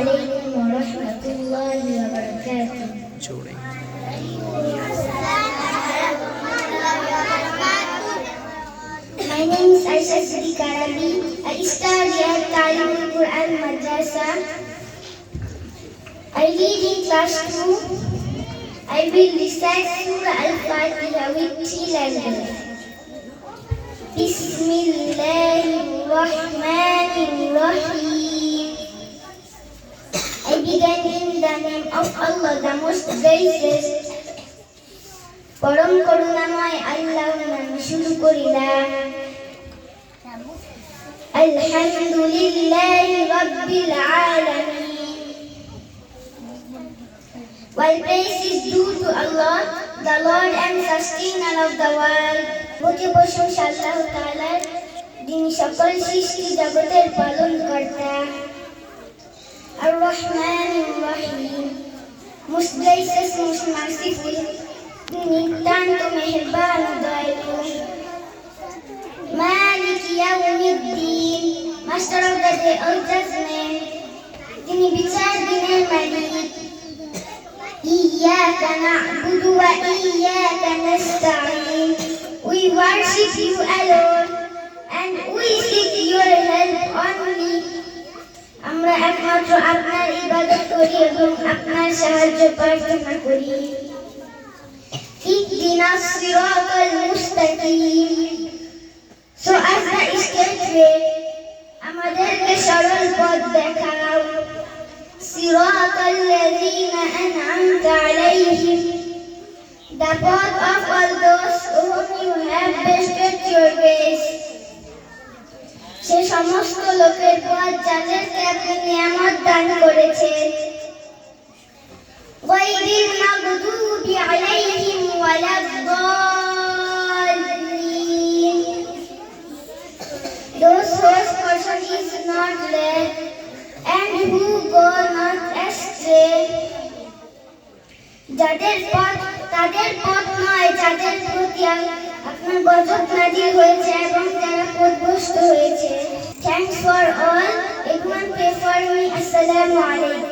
عليكم ورحمة الله وبركاته জোরে My name is Aisha Sidi Karabi. I study at Talim Quran Madrasa. I read in class 2. I will recite Surah Al-Fatiha with three languages. Bismillahirrahmanirrahim. Name of Allah, the most gracious, পরম করুণাময় আল্লাহর নামে শুরু করিলাম। আলহামদুলিল্লাহ রাব্বিল আলামিন। While praise is due to Allah, the Lord and sustainer of the world, মুখে প্রশংসা আল্লাহ তাআলার যিনি সকল সৃষ্টি জগতের পালন কর্তা আর রহমান রহিম most gracious, most merciful, নিতান্ত মেহেরবান ও দয়ালু মালিক ইয়াউমিদ্দিন master of the day of judgement তিনি বিচার দিনের মালিক إياك نعبد وإياك نستعين We worship you alone একমাত্র আপনার ইবাদত করি এবং আপনার সাহায্য প্রার্থনা করি اهدنا الصراط المستقيم So as the straight way, আমাদেরকে সরল পথ দেখাও صراط الذين أنعمت عليهم The path of all those যাদেরকে আপনি নিয়ামত দান করেছেন গায়রিল মাগদুবি যাদের পথ, তাদের পথ নয়, যাদের প্রতি আপনার গজব নাজির হয়েছে এবং যারা পথভ্রষ্ট হয়েছে। Thanks for all. Everyone pay for me. Assalamu alaikum.